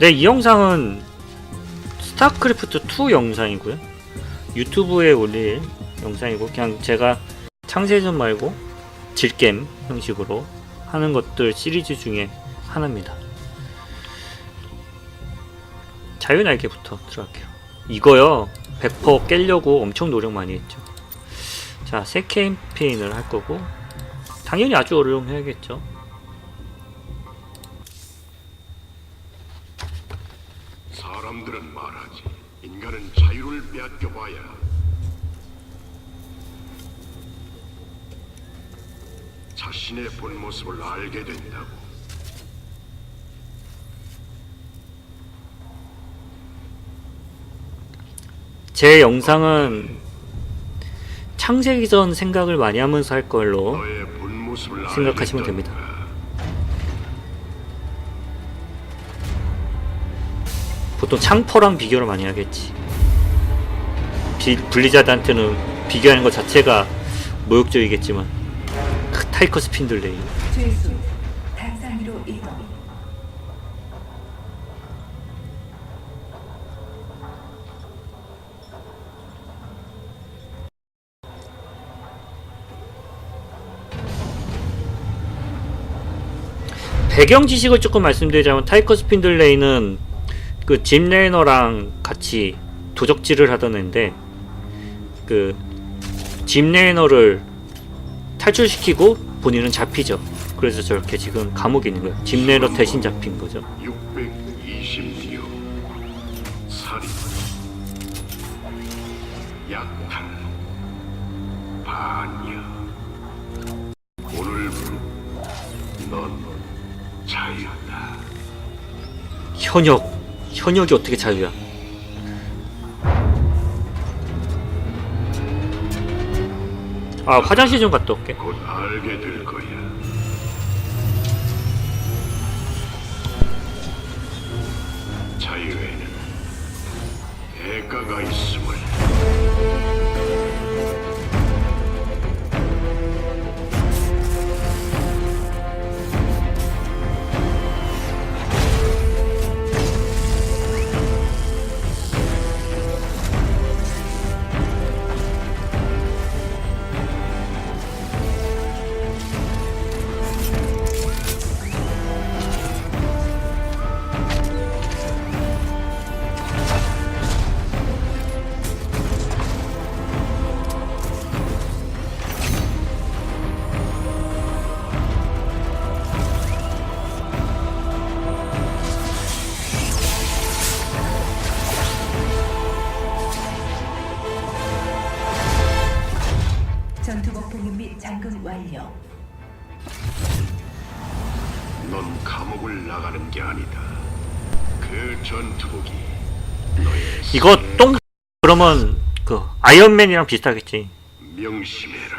네, 이 영상은 스타크래프트 2 영상이고요. 유튜브에 올릴 영상이고 그냥 제가 창세전 말고 질겜 형식으로 하는 것들 시리즈 중에 하나입니다. 자유날개부터 들어갈게요. 이거요. 100% 깨려고 엄청 노력 많이 했죠. 자, 새 캠페인을 할 거고 당연히 아주 어려움 해야겠죠. 빼앗겨봐야 자신의 본 모습을 알게 된다고 제 영상은 창세기 전 생각을 많이 하면서 할 걸로 너의 본 모습을 생각하시면 됩니다. 보통 창퍼랑 비교를 많이 하겠지. 비, 블리자드한테는 비교하는 것 자체가 모욕적이겠지만 크, 타이커 스 핀들레이. 죄수 단상위로 이동. 배경 지식을 조금 말씀드리자면 타이커 스 핀들레이는 그 짐 레이너랑 같이 도적질을 하던 애인데 그짐 레이너를 탈출시키고 본인은 잡히죠. 그래서 저렇게 지금 감옥에 있는 거예요. 짐 레이너 대신 잡힌 거죠. 626 살인 약탈 반역 오늘부로 넌 자유다 현역 현역이 어떻게 자유야? 아 화장실 좀 갔다 올게. 곧 알게 될 거야 자유에는 대가가 있음 아이언맨이랑 비슷하겠지. 명심해라.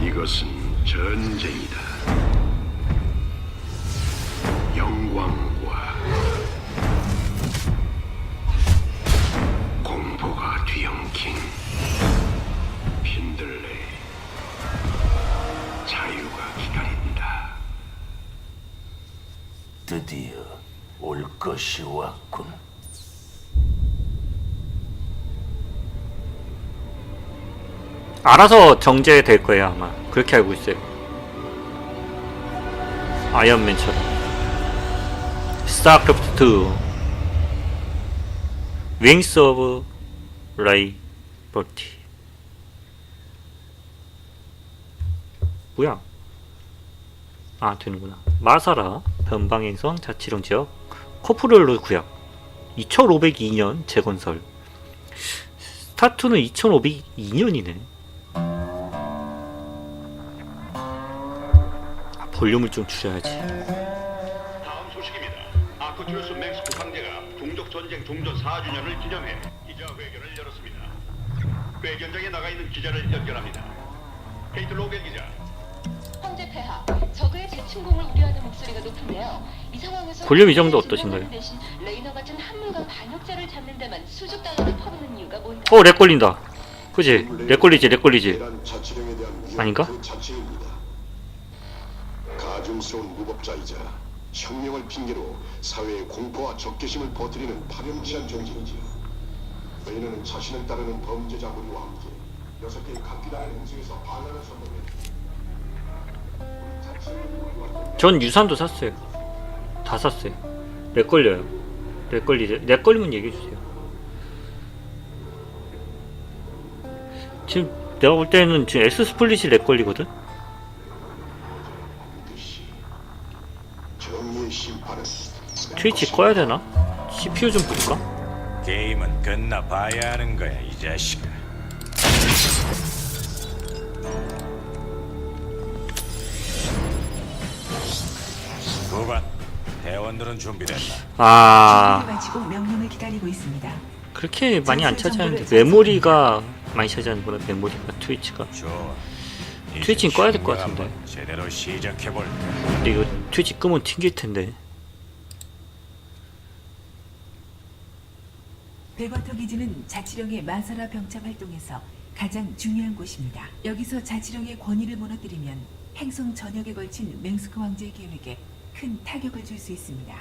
이것은 전쟁이다. 영광과 공포가 뒤엉킨 핀들레 자유가 기다린다. 드디어 올 것이 왔군. 알아서 정제될 거예요 아마. 그렇게 알고 있어요. 아이언맨처럼. 스타크래프트 2 윙스 오브 라이버티 뭐야? 아 되는구나. 마사라 변방행성 자치령 지역 코프롤로 구역 2502년 재건설 스타투는 2502년이네. 볼륨을 좀 줄여야지. 다음 소식입니다. 아크투리스 맹스크 황제가 종족 전쟁 종전 4주년을 기념해 기자 회견을 열었습니다. 회견장에 나가 있는 기자를 연결합니다. 케이트 로겐 기자. 황제 폐하, 적의 재침공을 우려하는 목소리가 높은데요. 이 상황에서 볼륨 이 정도 어떠신가요? 대신 레이너 같은 한물과 반역자를 잡는 데만 수십 달러를 퍼붓는 이유가 뭔가? 어, 렉 걸린다. 그지? 렉 걸리지, 렉 걸리지. 아닌가? 가증스러운 무법자이자 혁명을 핑계로 사회의 공포와 적개심을 퍼뜨리는 파렴치한 존재이지요. 레이너는 자신을 따르는 범죄자 무리와 함께 여섯 개의 각기다른 행성에서 반란을 선동했다. 전 유산도 샀어요. 다 샀어요. 렉 걸려요. 렉 걸리, 렉 걸리면 얘기해 주세요. 지금 내가 볼 때는 지금 엑스 스플릿이 렉 걸리거든? 트위치 꺼야 되나? CPU 좀 볼까? 게임은 끝나 봐야 하는 거야 이 자식아. 후반 대원들은 준비됐나? 준비를 아, 마치고 명령을 기다리고 있습니다. 그렇게 많이 안 차지하는데 메모리가 많이 차지하는구나, 메모리가, 트위치가. 좋아. 이제 트위치는 꺼야 될것 신경 같은데. 한번 제대로 시작해 볼까? 근데 이거 트위치 끄면 튕길 텐데. 백워터 기지는 자치령의 마사라 병참 활동에서 가장 중요한 곳입니다. 여기서 자치령의 권위를 무너뜨리면 행성 전역에 걸친 맹스크 왕제의 계획에 큰 타격을 줄 수 있습니다.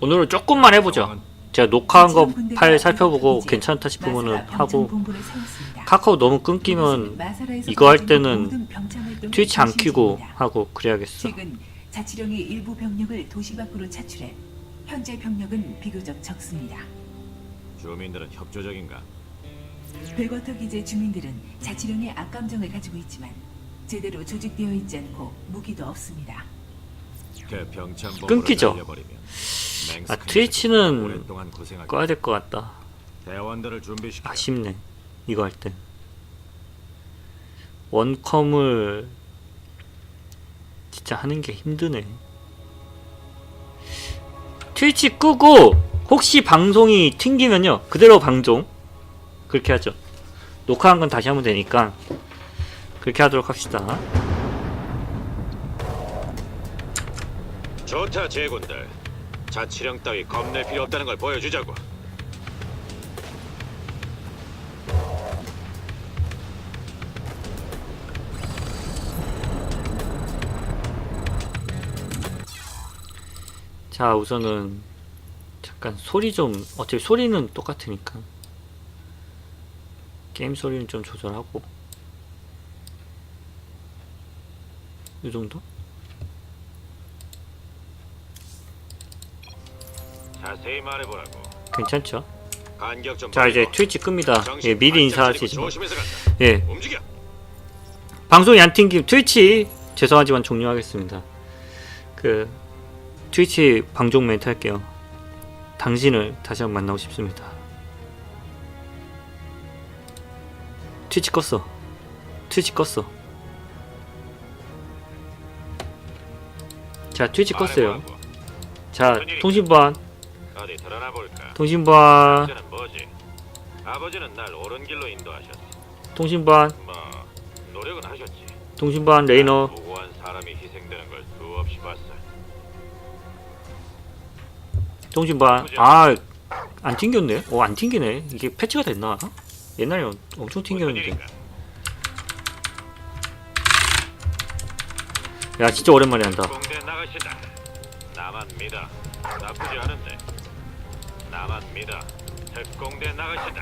오늘은 조금만 해보자. 제가 녹화한 거 파일 살펴보고 괜찮다 싶으면은 병참 하고. 카카오 너무 끊기면 이거 할 때는 트위치 안 중심지입니다. 하고 그래야겠어. 자치령이 일부 병력을 도시 밖으로 차출해 현재 병력은 비교적 적습니다. 주민들은 협조적인가? 백워터 기재 주민들은 자치령의 악감정을 가지고 있지만 제대로 조직되어 있지 않고 무기도 없습니다. 그 병참 끊기죠? 아, 트위치는 꺼야 될 것 같다. 대원들을 준비시켜. 아쉽네. 이거 할 때. 원컴을 진짜 하는 게 힘드네. 트위치 끄고 혹시 방송이 튕기면요. 그대로 방송. 그렇게 하죠. 녹화한 건 다시 하면 되니까 그렇게 하도록 합시다. 좋다 제군들 자치령 따위 겁낼 필요 없다는 걸 보여주자고 자, 우선은 잠깐 소리 좀 어차피 소리는 똑같으니까 게임 소리는 좀 조절하고 이 정도? 자세히 말해보라고 괜찮죠? 간격 좀 자, 이제 트위치 끕니다. 예, 미리 인사하시죠. 예, 움직여 방송이 안 튕김 트위치 죄송하지만 종료하겠습니다. 그 트위치 방송 멘트 할게요. 당신을 다시 한번 만나고 싶습니다. 트위치 껐어. 트위치 껐어. 자, 트위치 껐어요. 자, 통신반, 어디 드러나 볼까 통신반, 문제는 뭐지 아버지는 날 옳은 길로 인도하셨어 통신반, 뭐 노력은 하셨지 통신반 레이너. 무고한 사람이 희생되는 걸 수없이 봤어 통신반. 아, 안 튕겼네. 어, 안 튕기네. 이게 패치가 됐나? 옛날에 엄- 엄청 무슨 튕겼는데. 야, 진짜 오랜만에 한다. 나만 믿어 나쁘지 않은데 나만 믿어 특공대 나가시다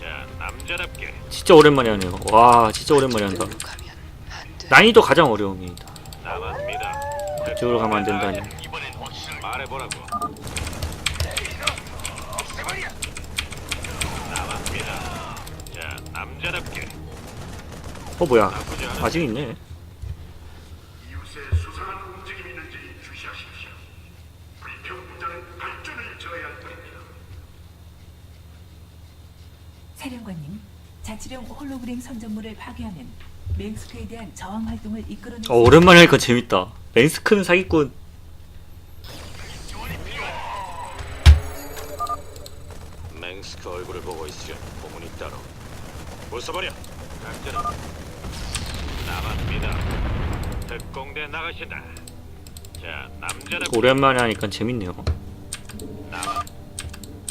자 남자답게 진짜 오랜만에 하네요. 와, 진짜 오랜만에 한다. 난이도 가장 어려움이다. 나만 믿어 저쪽으로 가면 안 된다니. 말해보라고 나만 믿어 자 남자답게 어, 뭐야. 아직 있네. 이웃의 수상한 움직임이 있는지 주시하십시오. 불평부자는 발전을 저해할 뿐입니다. 사령관님, 자치령 홀로그램 선전물을 파괴하면 맹스크에 대한 저항 활동을 이끌어낼 어, 오랜만에 하니까 재밌다. 랭스크는 사기꾼. 맹스크 얼굴을 보고 있으려 고문이 따로 각자는 나만 믿어 특공대 나가신다 자 남자답게 오랜만에 하니까 재밌네요. 나만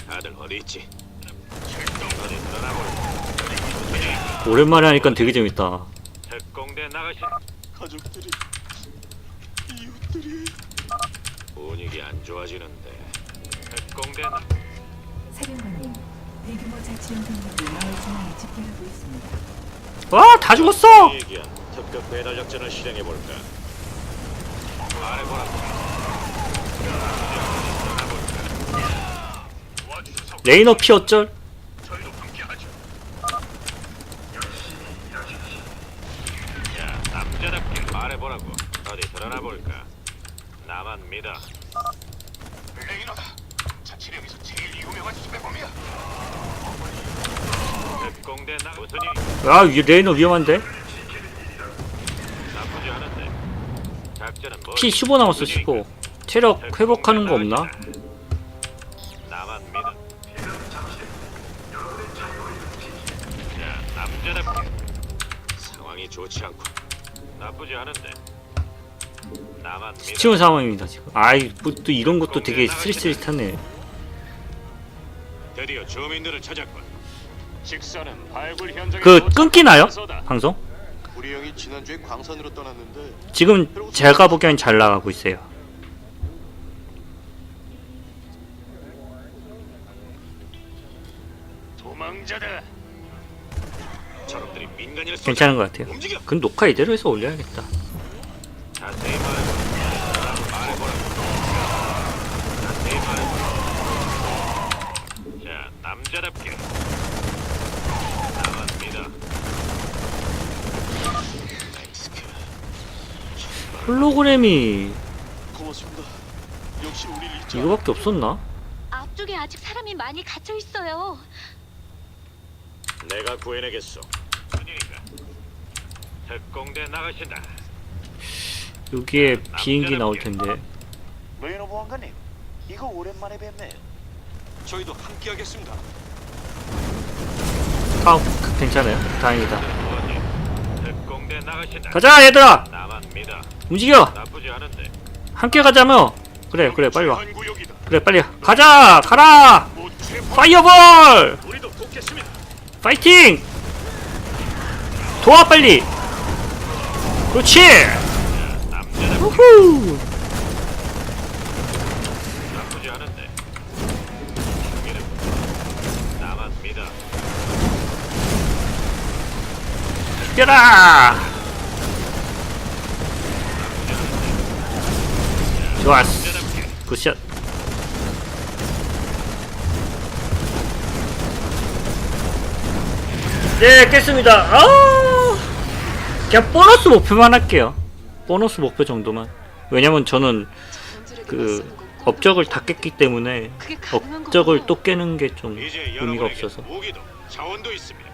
다들 어디 있지 어디 드러나볼 오랜만에 하니까 되게 재밌다. 특공대 나가시. 가족들이 이웃들이 분위기 안 좋아지는데. 특공대 나. 사령관님, 대규모 자치령 병력이 마을 중앙에 집결하고 있습니다. 와, 다 죽었어! 얘기한 특급 배달 작전을 실행해 볼까? 말해보라. 레이너 피 어쩔? 야, 남자답게 말해보라고. 어디 드러나 볼까? 나만 믿어. 레이너다. 자치령에서 제일 유명한 수배범이야. 특 아, 이 레이너 위험한데? 나쁘지 않은데. 작전은 뭐? 피 15 남았어, 15. 체력 회복하는 거 없나? 나만 믿어. 자, 남자답게. 상황이 좋지 않고. 나쁘지 않은데. 나만 믿어. 치운 상황입니다, 지금. 아이, 뭐 또 이런 것도 되게 스리스리하네. 드디어 주민들을 찾았군. 그, 끊기나요? 방송? 우리 형이 지난주에 광산으로 떠났는데 지금 제가 보기엔 잘 나가고 있어요. 도망자다. 저놈들이 민간인을 쏘자. 괜찮은 것 같아요. 움직여. 그건 녹화 이대로 해서 올려야겠다. 자세히 말해보라. 말해보라. 자세히 말해보라. 자, 남자답게. 나만 믿어. 엑스크. 홀로그램이 고맙습니다. 역시 우리. 이거밖에 없었나? 앞쪽에 아직 사람이 많이 갇혀 있어요. 내가 구해내겠소. 큰일인가? 특공대 나가신다. 여기에 비행기 나올 텐데. 레이너 보안관님, 이거 오랜만에 뵙네요. 저희도 함께하겠습니다. 아, 괜찮아요. 다행이다. 특공대 나가신다. 가자, 얘들아! 나만 믿어. 움직여! 나쁘지 않은데. 함께 가자며! 그래, 그래, 빨리 와. 한 구역이다. 그래, 빨리 와. 가자! 가라! 못 체포. 파이어볼! 우리도 돕겠습니다. 파이팅! 도와, 빨리! 그렇지! 우후! 나쁘지 않은데. 뛰어라! 좋았어. 굿샷. 네, 깼습니다. 아! 그냥 보너스 목표만 할게요. 보너스 목표 정도만. 왜냐면 저는 그 업적을 다 깼기 때문에 업적을. 또 깨는 게 좀 의미가 없어서. 자원도 있습니다.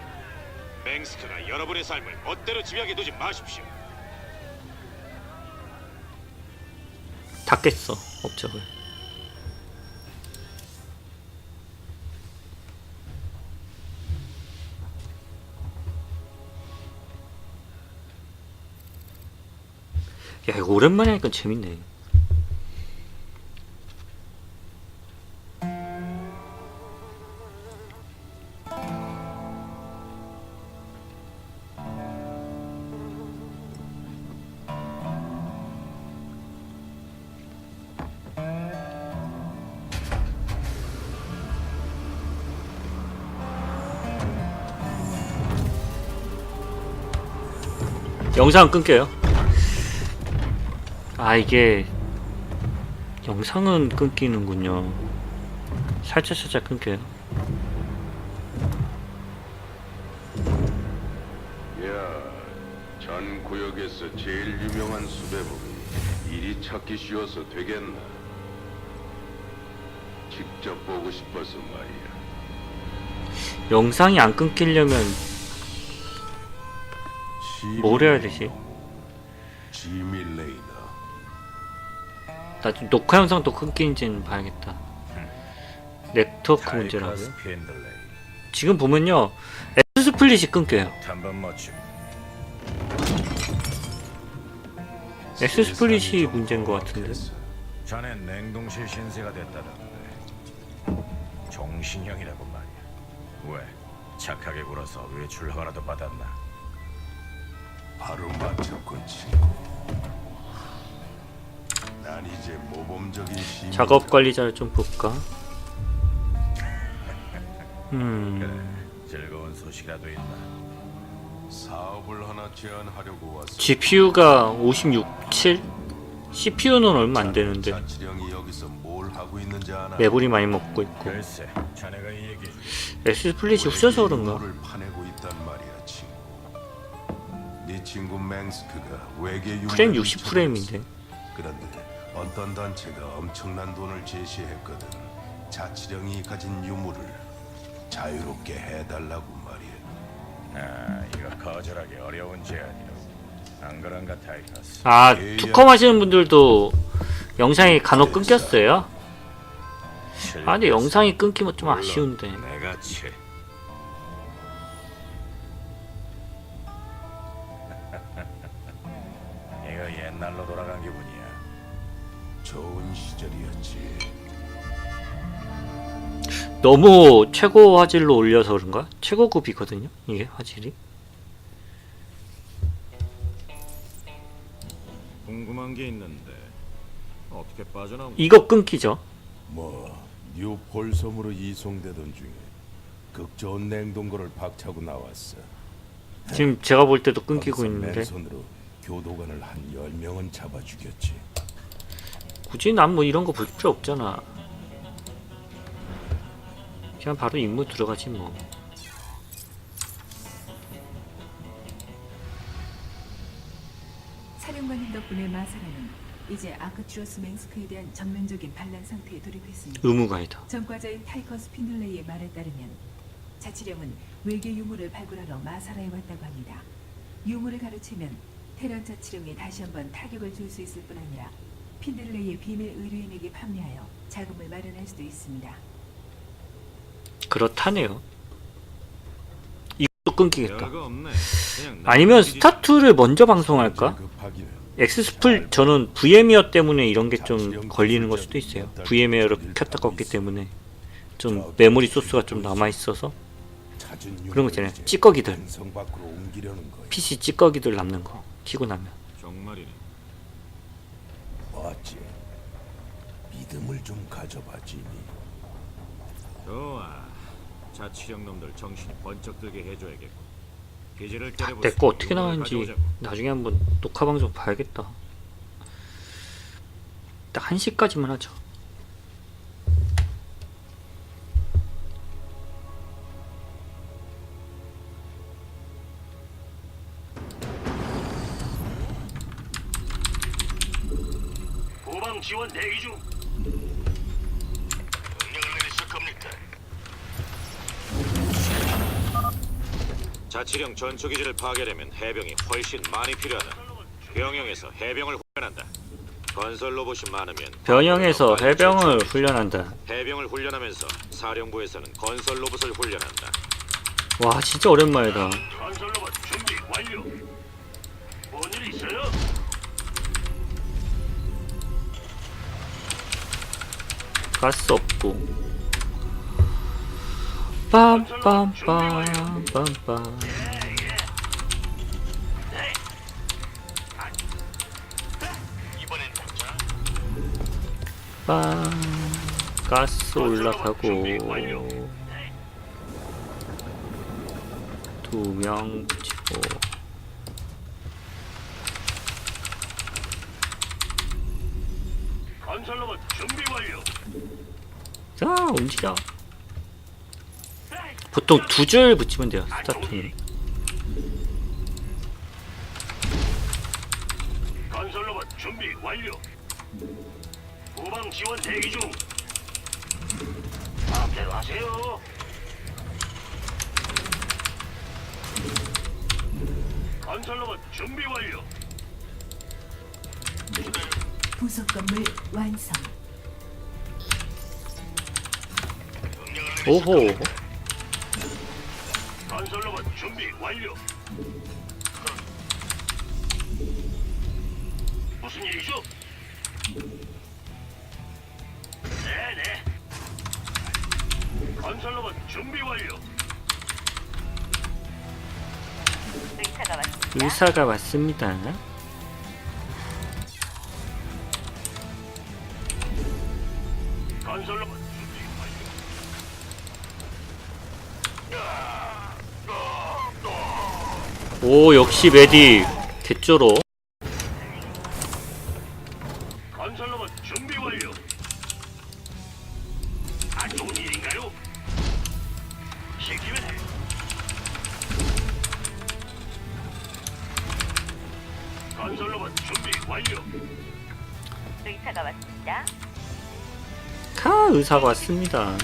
맹스크가 여러분의 삶을 멋대로 지배하게 두지 마십시오. 다 깼어, 업적을. 야, 이거 오랜만에 하니까 재밌네. 영상 끊겨요. 아 이게 영상은 끊기는군요. 살짝 살짝 끊겨요. 야, 전 구역에서 제일 유명한 수배범이 일이 찾기 쉬워서 되겠나? 직접 보고 싶어서 말이야. 영상이 안 끊기려면 뭘 해야 되지? 지미 레이너. 나중 녹화 영상도 끊기는지는 봐야겠다. 네트워크 문제라고요? 지금 보면요, S 스플릿이 끊겨요. S 스플릿이 문제인 것 같은데. 자네 냉동실 신세가 됐다던데. 종신형이라고 말이야. 왜? 착하게 굴어서 외출 허가라도 받았나? 바로 맞췄군 친구. 난 이제 모범적인 시민. 작업 관리자를 좀 볼까? 음, 즐거운 소식이라도 있나? 사업을 하나 제안하려고 왔어. GPU가 56, 7? CPU는 얼마 안 되는데 자치령이 여기서 뭘 하고 있는지 아나? 매불이 많이 먹고 있고 글쎄, 자네가 얘기해 주지. S 플릿이 후져서 그런가? 를 파내고 있단 말이야 친구. 네 친구 맹스크가 외계 유물을 프레임 60 훔쳐갔어. 프레임인데 그런데 어떤 단체가 엄청난 돈을 제시했거든. 자치령이 가진 유물을 자유롭게 해달라고 말이야. 아, 이거 거절하기 어려운 제안이로. 안 그런가 타이커스? 아 투컴 하시는 분들도 영상이 간혹 끊겼어요? 아 근데 영상이 끊기면 좀 아쉬운데 내가 치. 좋은 시절이었지. 너무 최고 화질로 올려서 그런가? 최고급이거든요 이게 화질이 궁금한 게 있는데 어떻게 빠져나온 이거 끊기죠 뭐 뉴폴 섬으로 이송되던 중에 극 좋은 냉동고를 박차고 나왔어. 지금 제가 볼 때도 끊기고 거기서 있는데 맨손으로 교도관을 한 열명은 잡아 죽였지. 굳이 난 뭐 이런 거 볼 필요 없잖아 그냥 바로 임무 들어가지 뭐 사령관님 덕분에 마사라는 이제 아크트로스 맹스크에 대한 전면적인 반란 상태에 돌입했습니다. 의무가이다 전과자인 타이커 스 핀들레이의 말에 따르면 자치령은 외계 유물을 발굴하러 마사라에 왔다고 합니다. 유물을 가르치면 테란 자치령에 다시 한번 타격을 줄 수 있을 뿐 아니라 핀들레이의 비밀 의뢰인에게 판매하여 자금을 마련할 수도 있습니다. 그렇다네요 이것도 끊기겠다 별거 없네. 그냥 아니면. 스타2를 먼저 방송할까? 엑스스플 저는 VM웨어 때문에 이런 게 좀 걸리는 걸 수도 있어요. VM웨어를 켰다 껐기 때문에 좀 메모리 소스가 좀 남아 있어서 그런 거 있잖아요. 찌꺼기들. PC 찌꺼기들 남는 거 키고 나면. 맞지. 믿음을 좀 가져봐 지니. 좋아. 자치령 놈들 정신이 번쩍 들게 해줘야겠고. 기지를 내 때려부수고 거 어떻게 유물을 나가는지 가져오자고. 나중에 한번 녹화 방송 봐야겠다. 딱 1시까지만 하죠. 자치령 전초 기지를 파괴되면 해병이 훨씬 많이 필요하다. 병영에서 해병을 훈련한다. 건설 로봇이 많으면 변형해서 빨리 해병을. 훈련한다. 해병을 훈련하면서 사령부에서는 건설 로봇을 훈련한다. 와 진짜 오랜만이다. 건설 로봇 준비 완료. 뭔일 있어요? 가스 없고. 빰빰빰빰빰. 빰. 가스 올라가고. 두 명 붙이고. 자 움직여. 보통 두 줄 붙이면 돼요 스타트는. 건설 로봇 준비 완료. 후방 지원 대기 중. 마음대로 하세요. 건설 로봇 준비 완료. 부속 건물 완성. 오호. 건설로봇 준비 완료. 무슨 일이죠? 네네. 건설로봇 준비 완료. 의사가 왔습니다. 오 역시 메디 개쪼로 건설로봇 준비 완료. 안 좋은 일인가요? 시키면 해. 건설로봇 준비 완료. 의사가 왔습니다. 카 의사가 왔습니다.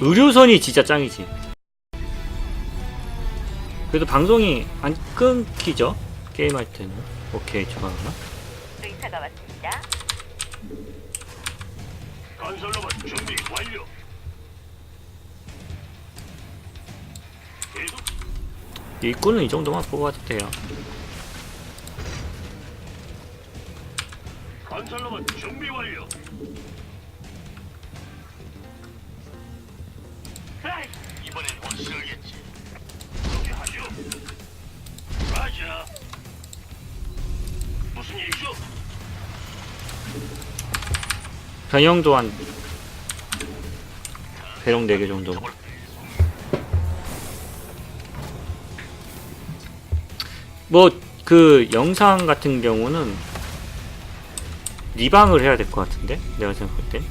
의료선이 진짜 짱이지. 그래도 방송이 안 끊기죠? 게임할 때는. 오케이, 좋아. 의사가 왔습니다. 건설로봇 준비 완료. 계속 일꾼은 이 정도만 뽑아도 돼요. 건설로봇 준비 완료. 이, 이번엔 확실하겠지. 그렇게 하죠. 맞아. 무슨 일이죠? 변형도 한 배롱 4개 정도. 뭐 그 영상 같은 경우는 리방을 해야 될 것 같은데 내가 생각할 땐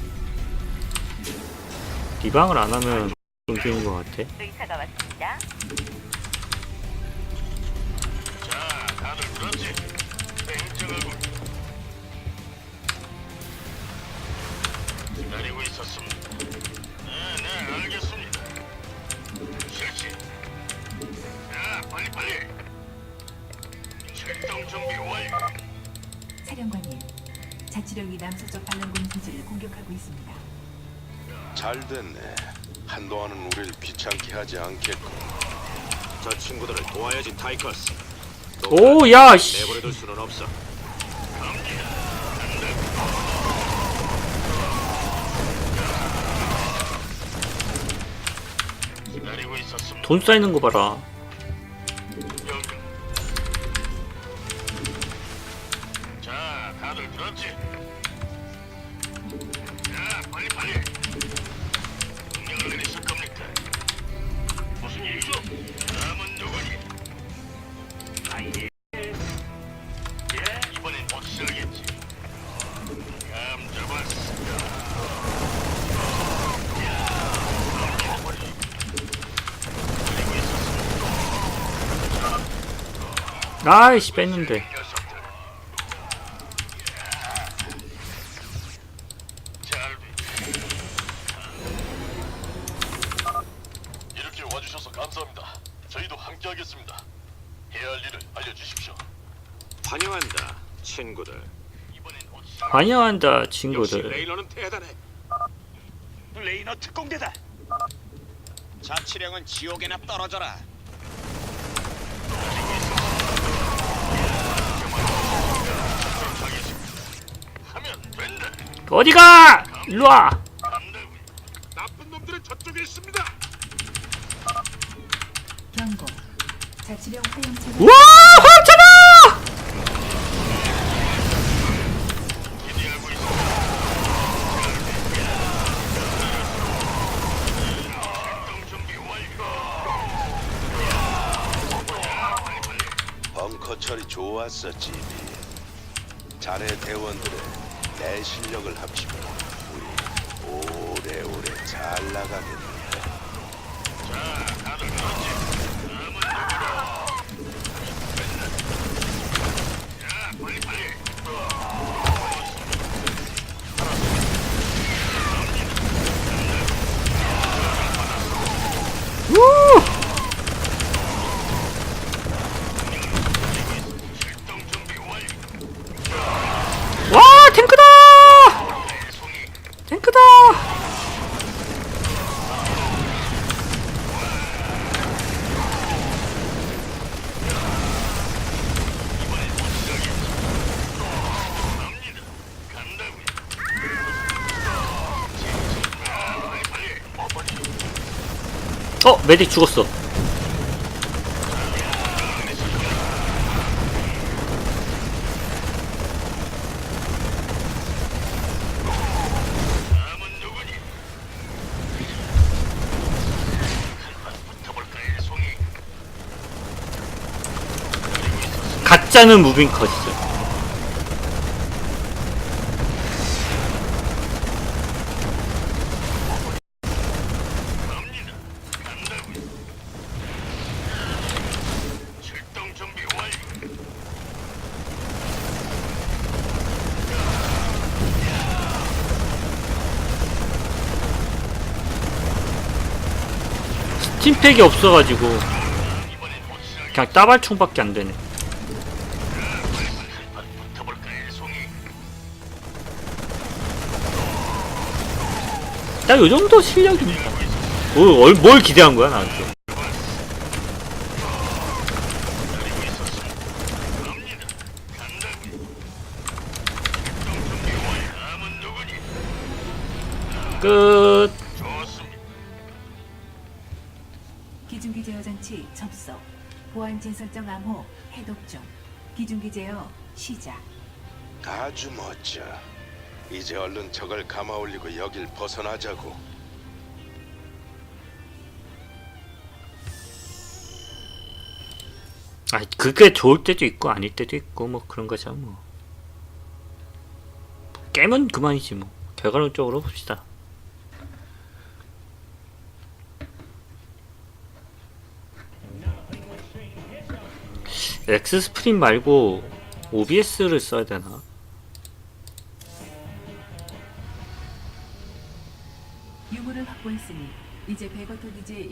리방을 안 하면 좀 쉬운 것 같아. 의사가 왔습니다. 자, 다들 들었지? 냉정하고 기다리고 있었습니다. 네, 네, 알겠습니다. 실시. 자, 빨리 빨리. 출동 준비 완료. 사령관님, 자치령이 남서쪽 반란군 기지를 공격하고 있습니다. 잘 됐네. 한동안은 우리를 귀찮게 하지 않겠고. 저 친구들을 도와야지 타이커스. 오, 야, 씨. 내버려둘 수는 없어. 돈 쌓이는 거 봐라. 아이씨, 뺐는데. 이렇게 와주셔서 감사합니다. 저희도 함께하겠습니다. 해야 할 일을 알려주십시오. 환영한다, 친구들. 환영한다, 역시 친구들. 레이너는 대단해. 레이너 특공대다. 자치령은 지옥에나 떨어져라. 어디가! 일로와! 간다고요. 나쁜 놈들은 저쪽에 있습니다. 경고. 자치령 화염차가 우와! 화염차다! 기대하고 있습니다. 출동 준비 완료. 벙커 처리 좋았어, 집이. 자네 대원들의 내 실력을 합치면 우리 오래오래 잘 나가겠네. 자, 다들 들었지? 다음은 누구다? 자, 빨리 빨리. 우! 출동 준비 완료. 와, 탱크다! 탱크다! 어 메딕 죽었어. 가짜는 무빙 컷이죠 팀팩이 없어가지고 그냥 따발총밖에 안 되네. 딱 요 정도 실력입니다. 뭘, 뭘 기대한 거야 나한테? 끝. 제어 장치 접속. 보안 진 설정 암호 해독 중. 기중기 제어 시작. 아주 멋져. 이제 얼른 적을 감아 올리고 여길 벗어나자고. 아 그게 좋을 때도 있고 아닐 때도 있고 뭐 그런 거죠 뭐. 깨면 그만이지 뭐. 결과론적으로 봅시다. 엑스 스프린 말고 OBS를 써야 되나? 유물을 확보했으니 이제 배거토 기지의